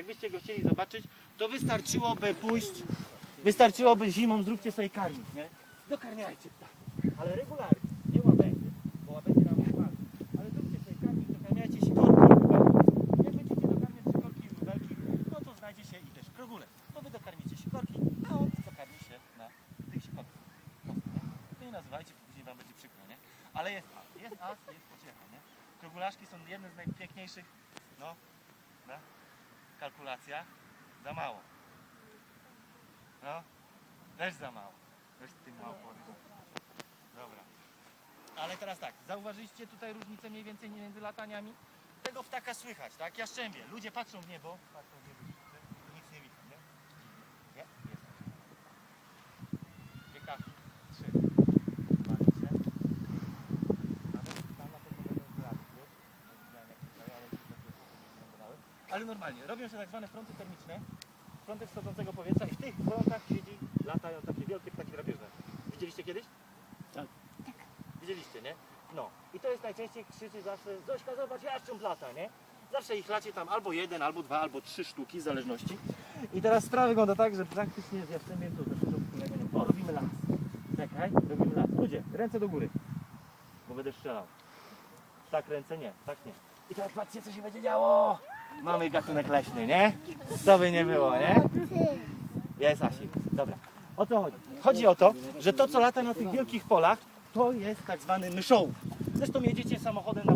jakbyście go chcieli zobaczyć, to wystarczyłoby pójść, wystarczyłoby zimą, zróbcie sobie karmić, nie? Dokarmiajcie, tak. Ale regularnie, nie łabędzie, bo łabędzie nam wypadł. Ale zróbcie sobie karmić, dokarmiajcie sikorki i rubelki. Jak będziecie dokarmiać sikorki i rubelki, no to znajdzie się i też krogule. To wy dokarmicie sikorki, a on dokarmi się na tych sikorkach. Proste, nie? Nazywajcie, później wam będzie przykro, nie? Ale jest as, jest as, jest pociecha, nie? Są jedne z najpiękniejszych, no, na kalkulacjach. Za mało. No, też za mało. Weź ty mało. Dobra. Ale teraz tak, zauważyliście tutaj różnicę mniej więcej między lataniami? Tego ptaka słychać, tak? Ja szczębię. Ludzie patrzą w niebo, patrzą w niebo, nic nie widzą, nie? Nie? Jest. Dwie kawki, trzy. Zobaczcie. Nawet tam na pewno będą żelazy, wiesz? Nie widziałem jak tutaj, ale już takie nie wyglądały. Ale normalnie, robią się tak zwane fronty termiczne, fronty wschodzącego powietrza i w tych frontach siedzi, latają takie wielkie ptaki drapieżne. Widzieliście kiedyś? Tak. Widzieliście, nie? No. I to jest najczęściej krzyczy zawsze, Zośka zobacz, jaszcząb lata, nie? Zawsze ich lacie tam albo jeden, albo dwa, albo trzy sztuki, w zależności. I teraz sprawa wygląda tak, że praktycznie z jaszczębiem to też wspólnego nie ma. O, robimy las. Czekaj, robimy las. Ludzie, ręce do góry. Bo będę strzelał. Tak ręce nie, tak nie. I teraz patrzcie, co się będzie działo. Mamy gatunek leśny, nie? Co by nie było, nie? Jest Asik. Dobra. O co chodzi? Chodzi o to, że to, co lata na tych wielkich polach, to jest tak zwany myszołów. Zresztą jedziecie samochodem,